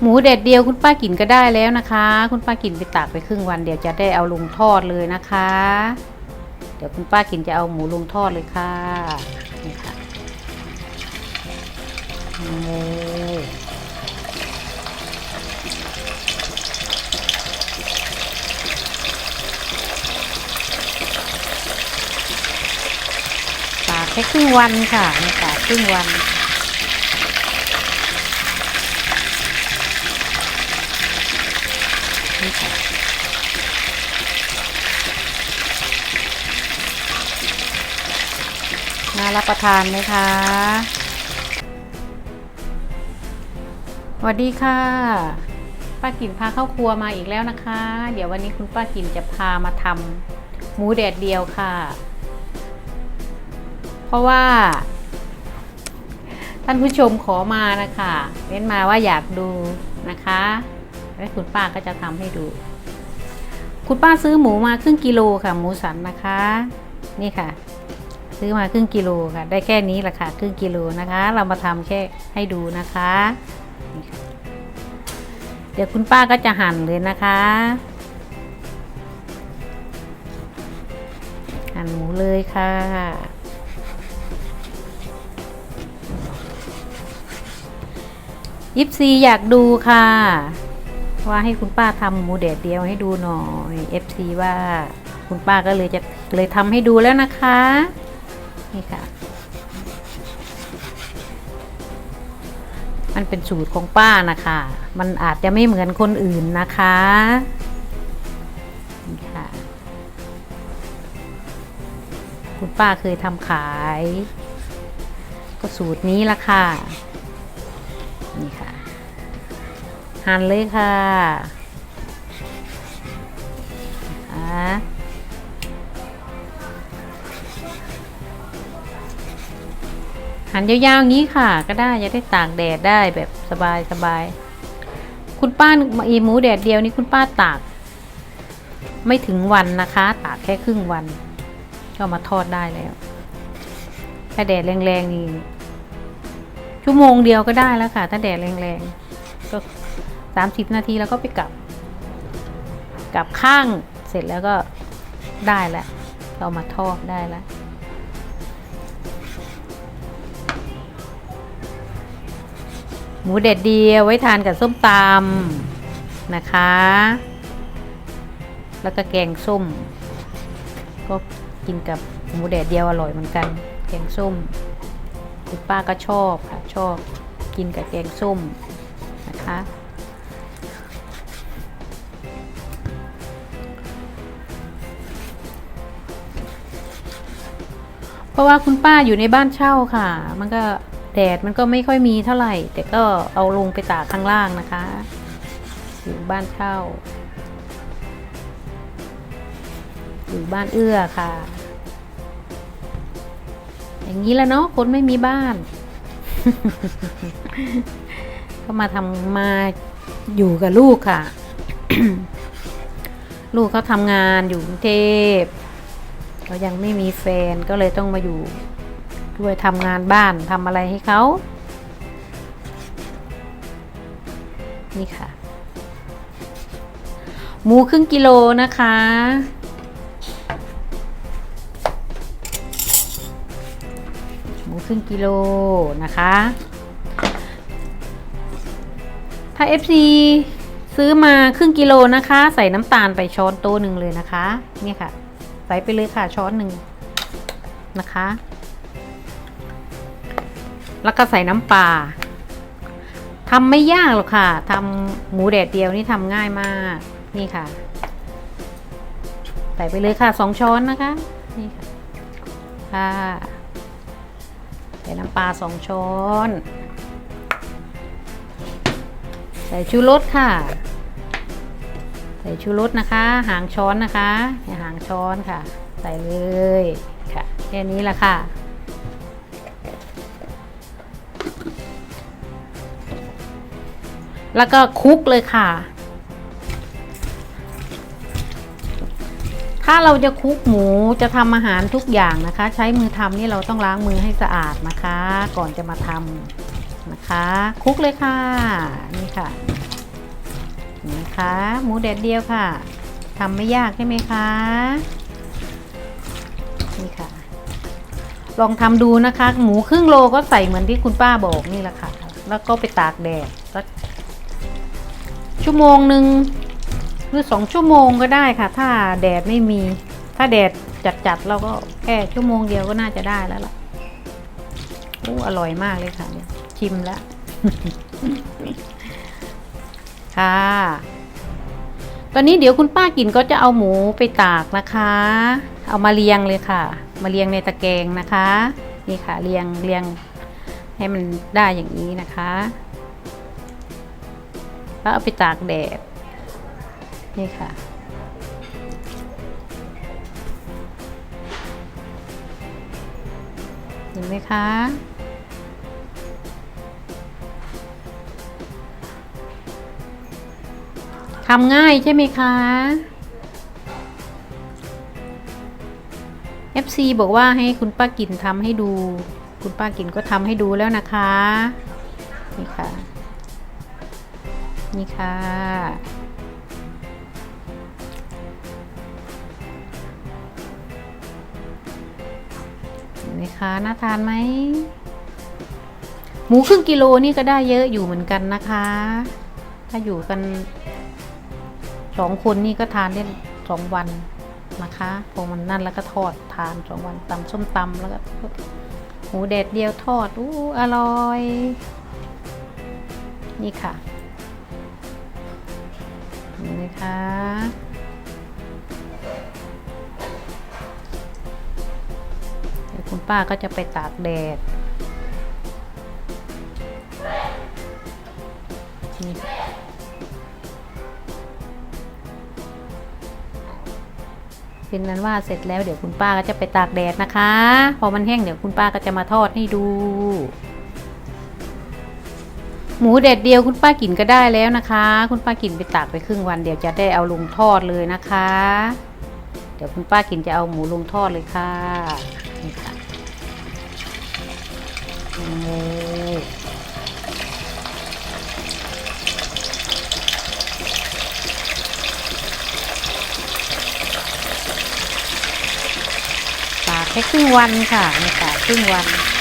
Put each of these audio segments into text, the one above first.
หมูเด็ดเดียวคุณป้ากินก็ได้แล้วนะคะ คุณป้ากินไปตากไปครึ่งวันเดี๋ยวจะได้เอาลงทอดเลยนะคะ เดี๋ยวคุณป้ากินจะเอาหมูลงทอดเลยค่ะนี่ค่ะเลยตากแค่ครึ่งวันค่ะตากครึ่งวัน น่ารับประทานไหมคะสวัสดีค่ะ ป้ากิ่นพาเข้าครัวมาอีกแล้วนะคะ เดี๋ยววันนี้คุณป้ากิ่นจะพามาทำหมูแดดเดียวค่ะ เพราะว่า ท่านผู้ชมขอมานะคะเว้นมาว่าอยากดูนะคะแล้วคุณป้าก็จะทำให้ดู คุณป้าซื้อหมูมาครึ่งกิโลค่ะ หมูสันนะคะ นี่ค่ะ ซื้อมาครึ่งกิโลค่ะ ได้แค่นี้แหละค่ะครึ่งกิโลนะคะ เรามาทำแค่ให้ดูนะคะนี่ค่ะเดี๋ยวคุณป้าก็จะหั่นเลยนะคะ หั่นหมูเลยค่ะยิปซีอยากดูค่ะ ว่าให้คุณป้าทำหมูแดดเดียวให้ดูหน่อย FC ว่าคุณป้าก็เลยจะเลยทำให้ดูแล้วนะคะ นี่ค่ะ มันเป็นสูตรของป้านะคะ มันอาจจะไม่เหมือนคนอื่นนะคะนี่ค่ะ คุณป้าเคยทำขาย ก็สูตรนี้ละค่ะ นี่ค่ะ หั่นเลยค่ะอ่า หันยาวๆอย่างนี้ค่ะ ก็ได้จะได้ตากแดดได้แบบสบายสบายๆคุณป้าอีหมูแดดเดียวนี่คุณป้าตาก ไม่ถึงวันนะคะ ตากแค่ครึ่งวัน ก็มาทอดได้แล้วถ้าแดดแรงๆนี่ชั่วโมงเดียวก็ได้แล้วค่ะ ถ้าแดดแรงๆก็สามสิบนาทีแล้วก็ไปกลับ กลับข้างเสร็จแล้วก็ได้แล้วเรามาทอดได้แล้ว หมูเด็ดเดียวไว้ทานกับส้มตำนะคะ แล้วก็แกงส้ม ก็กินกับหมูแดดเดียวอร่อยเหมือนกัน แกงส้มคุณป้าก็ชอบค่ะชอบกินกับแกงส้มนะคะ เพราะว่าคุณป้าอยู่ในบ้านเช่าค่ะ มันก็ แดดมันก็ไม่ค่อยมีเท่าไหร่ แต่ก็เอาลงไปตากข้างล่างนะคะ อยู่บ้านเช่าอยู่บ้านเอื้อค่ะ อย่างนี้แล้วเนาะคนไม่มีบ้าน ก็มาทำมาอยู่กับลูกค่ะ ลูกเขาทำงานอยู่กรุงเทพเขายังไม่มีแฟนก็เลยต้องมาอยู่ ด้วยทำงานบ้านทำอะไรให้เขานี่ค่ะ หมูครึ่งกิโลนะคะ หมูครึ่งกิโลนะคะ ถ้า FC ซื้อมาครึ่งกิโลนะคะ ใส่น้ำตาลไปช้อนโต๊ะหนึ่งเลยนะคะ เนี่ยค่ะ ใส่ไปเลยค่ะช้อนหนึ่งนะคะ แล้วก็ใส่น้ำปลาทำไม่ยากหรอกค่ะทำหมูแดดเดียวนี่ทำง่ายมากนี่ค่ะ ใส่ไปเลยค่ะสองช้อนนะคะนี่ค่ะค่ะใส่น้ำปลาสองช้อน ใส่ชูรสค่ะ ใส่ชูรสนะคะ หางช้อนนะคะหางช้อนค่ะ ใส่เลยค่ะแค่นี้ละค่ะ แล้วก็คลุกเลยค่ะ ถ้าเราจะคลุกหมูจะทำอาหารทุกอย่างนะคะ ใช้มือทำนี่เราต้องล้างมือให้สะอาดนะคะ ก่อนจะมาทำนะคะคลุกเลยค่ะนี่ค่ะคะหมูแดดเดียวค่ะทำไม่ยากใช่ไหมคะนี่ค่ะ ลองทำดูนะคะ หมูครึ่งโลก็ใส่เหมือนที่คุณป้าบอกนี่แหละค่ะ แล้วก็ไปตากแดดสัก ชั่วโมงหนึ่งหรือสองชั่วโมงก็ได้ค่ะ ถ้าแดดไม่มี ถ้าแดดจัดๆเราก็แค่ชั่วโมงเดียวก็น่าจะได้แล้วล่ะโอ้อร่อยมากเลยค่ะเนี่ยชิมแล้ว ค่ะ ตอนนี้เดี๋ยวคุณป้ากินก็จะเอาหมูไปตากนะคะ เอามาเรียงเลยค่ะ มาเรียงในตะแกรงนะคะ นี่ค่ะเรียงเรียงให้มันได้อย่างนี้นะคะ แล้วเอาไปตากแดด นี่ค่ะ เห็นไหมคะทำง่ายใช่ไหมคะ FC บอกว่าให้คุณป้ากินทำให้ดู คุณป้ากินก็ทำให้ดูแล้วนะคะ นี่ค่ะ นี่ค่ะนไหมคะน่าทานไหม หมูครึ่งกิโลนี่ก็ได้เยอะอยู่เหมือนกันนะคะ ถ้าอยู่กันสองคนนี่ก็ทานได้สองวันนะคะพอมันนั่นแล้วก็ทอดทานสองวันตำส้มตำแล้วก็หมูแดดเดียวทอดอู้อร่อย นี่ค่ะ เห็นไหมคะ เดี๋ยวคุณป้าก็จะไปตากแดดนี่เป็นนั้นว่าเสร็จแล้วเดี๋ยวคุณป้าก็จะไปตากแดดนะคะ พอมันแห้งเดี๋ยวคุณป้าก็จะมาทอดให้ดู มูแดดเดียวคุณป้ากินก็ได้แล้วนะคะ คุณป้ากินไปตากไปครึ่งวันเดี๋ยวจะได้เอาลงทอดเลยนะคะ เดี๋ยวคุณป้ากินจะเอาหมูลงทอดเลยค่ะนี่ค่ะเลยตากแค่ครึ่งวันค่ะนี่ตากครึ่งวันค่ะ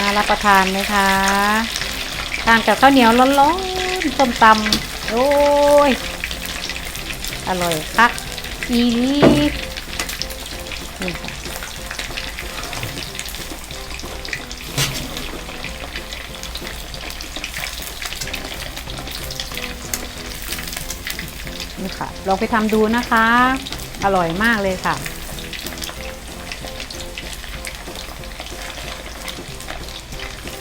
น่า รับประทานไหมคะทานกับข้าวเหนียวร้อนๆส้มตำโอ้ย อร่อยคักอีหลีนี่ค่ะนี่ค่ะ ลองไปทำดูนะคะ อร่อยมากเลยค่ะ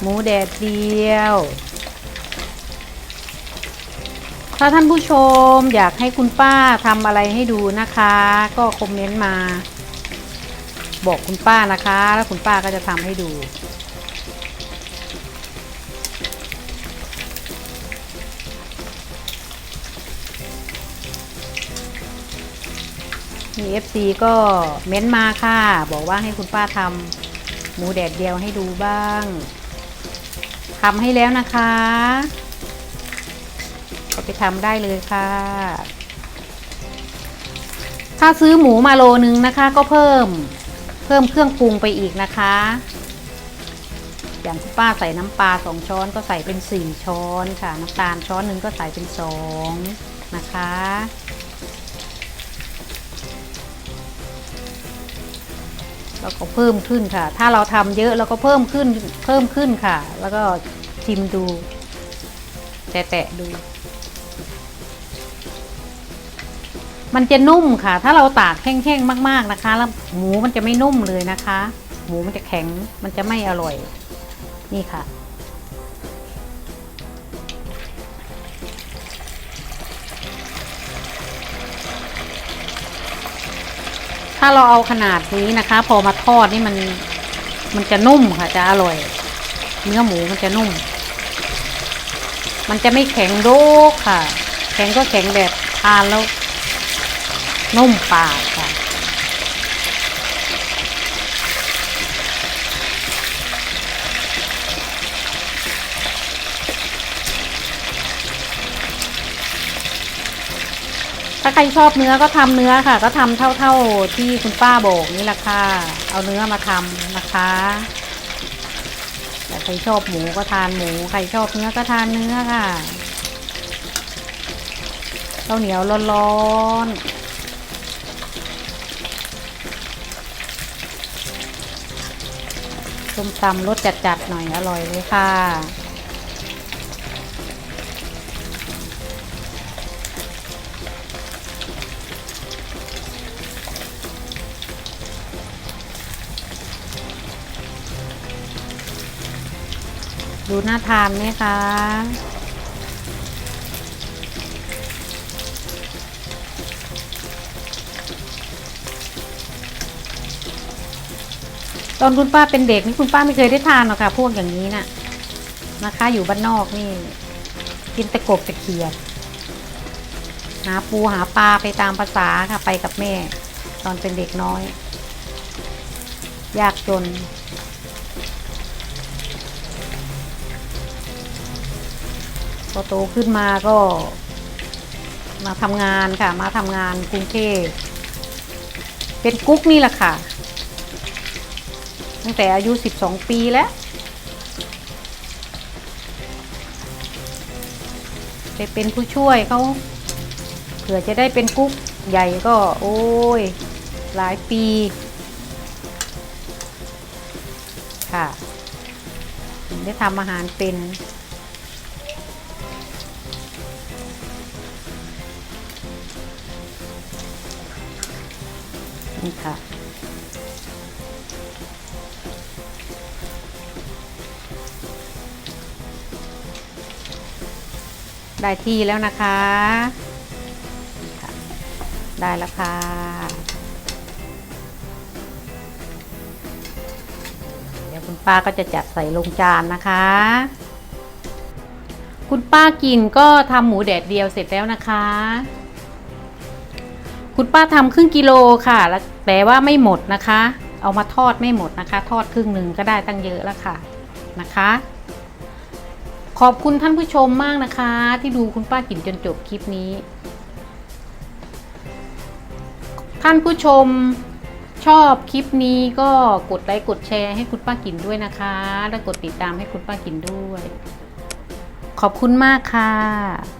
หมูแดดเดียว ถ้าท่านผู้ชมอยากให้คุณป้าทำอะไรให้ดูนะคะ ก็คอมเมนต์มา บอกคุณป้านะคะ แล้วคุณป้าก็จะทำให้ดูมี FC ก็เม้นมาค่ะ บอกว่าให้คุณป้าทำหมูแดดเดียวให้ดูบ้าง ทำให้แล้วนะคะก็ไปทำได้เลยค่ะ ถ้าซื้อหมูมาโลนึงนะคะ ก็เพิ่มเพิ่มเครื่องปรุงไปอีกนะคะ อย่างคุณป้าใส่น้ำปลาสองช้อนก็ใส่เป็นสี่ช้อนค่ะ น้ำตาลช้อนหนึ่งก็ใส่เป็นสองนะคะ แล้วก็เพิ่มขึ้นค่ะ ถ้าเราทำเยอะเราก็เพิ่มขึ้นเพิ่มขึ้นค่ะ แล้วก็ชิมดูแตะๆดู มันจะนุ่มค่ะ ถ้าเราตากแห้งๆมากๆนะคะ แล้วหมูมันจะไม่นุ่มเลยนะคะ หมูมันจะแข็งมันจะไม่อร่อย นี่ค่ะ ถ้าเราเอาขนาดนี้นะคะ พอมาทอดนี่มันมันจะนุ่มค่ะจะอร่อย เนื้อหมูมันจะนุ่ม มันจะไม่แข็งโดกค่ะ แข็งก็แข็งแบบทานแล้ว นุ่มปากค่ะ ถ้าใครชอบเนื้อก็ทำเนื้อค่ะ ก็ทำเท่าๆที่คุณป้าบอกนี่แหละค่ะ เอาเนื้อมาทำนะคะแต่ใครชอบหมูก็ทานหมู ใครชอบเนื้อก็ทานเนื้อค่ะข้าวเหนียวร้อนๆส้มตำรสจัดๆหน่อยอร่อยเลยค่ะ ดูน่าทานไหมคะ ตอนคุณป้าเป็นเด็กนี่คุณป้าไม่เคยได้ทานหรอกค่ะ พวกอย่างนี้น่ะนะคะ อยู่บ้านนอกนี่ กินตะกบตะเขียด หาปูหาปลาไปตามภาษาค่ะ ไปกับแม่ ตอนเป็นเด็กน้อย ยากจน พอโตขึ้นมาก็มาทำงานค่ะ มาทำงานกรุงเทพเป็นกุ๊กนี่แหละค่ะ ตั้งแต่อายุ 12 ปีแล้วไปเป็นผู้ช่วยเขาเผื่อจะได้เป็นกุ๊กใหญ่ก็ โอ้ย หลายปี ค่ะ ได้ทำอาหารเป็น นี่ค่ะ ได้ที่แล้วนะคะค่ะได้แล้วค่ะ เดี๋ยวคุณป้าก็จะจัดใส่ลงจานนะคะ คุณป้ากินก็ทำหมูแดดเดียวเสร็จแล้วนะคะ คุณป้าทำครึ่งกิโลค่ะแล้วแต่ว่าไม่หมดนะคะ เอามาทอดไม่หมดนะคะ ทอดครึ่งหนึ่งก็ได้ตั้งเยอะแล้วค่ะนะคะ ขอบคุณท่านผู้ชมมากนะคะ ที่ดูคุณป้ากินจนจบคลิปนี้ ท่านผู้ชมชอบคลิปนี้ก็กดไลค์กดแชร์ให้คุณป้ากินด้วยนะคะ และกดติดตามให้คุณป้ากินด้วย ขอบคุณมากค่ะ